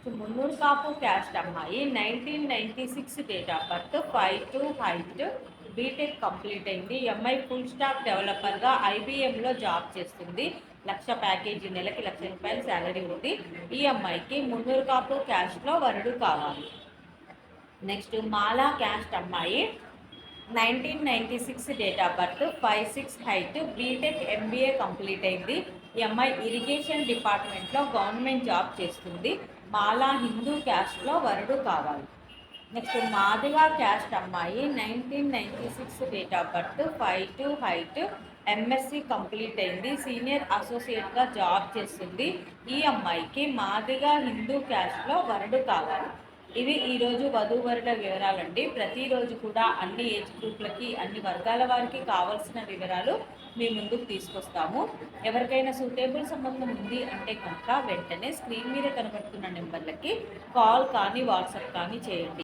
Next Munnuru Kapu caste అమ్మాయి nineteen ninety six date of birth five two height BTech complete అయింది. ఈ full stack డెవలపర్గా ఐబీఎంలో జాబ్ చేస్తుంది. లక్ష ప్యాకేజీ నెలకి లక్ష రూపాయల శాలరీ ఉంది. ఈ అమ్మాయికి మున్నూరు కాపు క్యాస్ట్లో వరుడు కావాలి. నెక్స్ట్ మాలా క్యాస్ట్ అమ్మాయి nineteen ninety six date of birth five six height BTech MBA complete అయింది. ఈ అమ్మాయి ఇరిగేషన్ డిపార్ట్మెంట్లో గవర్నమెంట్ జాబ్ చేస్తుంది. మాలా హిందూ క్యాస్ట్లో వరుడు కావాలి. నెక్స్ట్ మాదిగా క్యాస్ట్ అమ్మాయి nineteen ninety six date of birth five two height MSc complete అయింది. సీనియర్ అసోసియేట్గా జాబ్ చేస్తుంది. ఈ అమ్మాయికి మాదిగా హిందూ క్యాస్ట్లో వరుడు కావాలి. ఇవి ఈరోజు వధూవరుల వివరాలండి. ప్రతిరోజు కూడా అన్ని ఏజ్ గ్రూప్లకి అన్ని వర్గాల వారికి కావాల్సిన వివరాలు మీ ముందుకు తీసుకొస్తాము. ఎవరికైనా సూటేబుల్ సంబంధం ఉంది అంటే కనుక వెంటనే స్క్రీన్ మీద కనబడుతున్న నెంబర్లకి కాల్ కానీ వాట్సాప్ కానీ చేయండి.